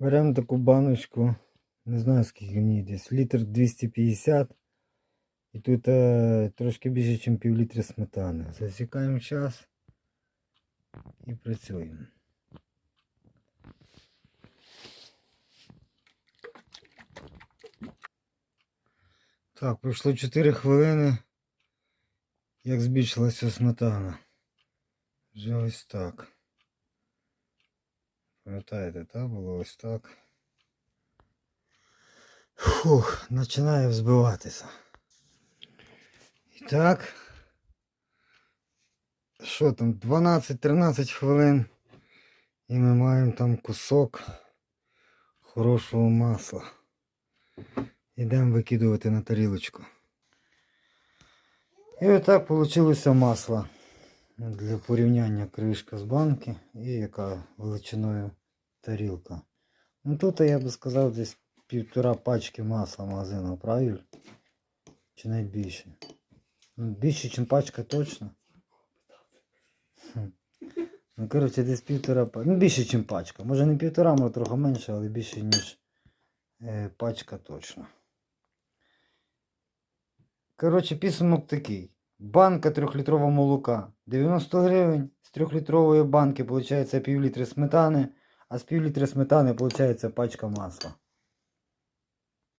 Беремо таку баночку, не знаю скільки в ній десь, літр 250. І тут е, трошки більше, ніж пів літри сметани. Засікаємо час і працюємо. Так, пройшло 4 хвилини, як збільшилася сметана. Вже ось так. Пам'ятаєте, так? Було ось так. Фух, починає взбиватися. І так. Що там, 12-13 хвилин. І ми маємо там кусок хорошого масла. Йдемо викидувати на тарілочку. І отак вийшло масло. Для порівняння кришка з банки і яка величиною тарілка. Ну тут я би сказав десь півтора пачки масла магазину, правильно? Чи навіть більше. Ну, більше, ніж пачка точно. Ну, коротше, десь півтора пачка. Ну, більше, ніж пачка. Може не півтора, може трохи менше, але більше, ніж е, пачка точно. Коротше, підсумок такий. Банка 3-літрова молока 90 гривень. З 3-літрової банки виходить пів літри сметани, а з пів літра сметани виходить пачка масла.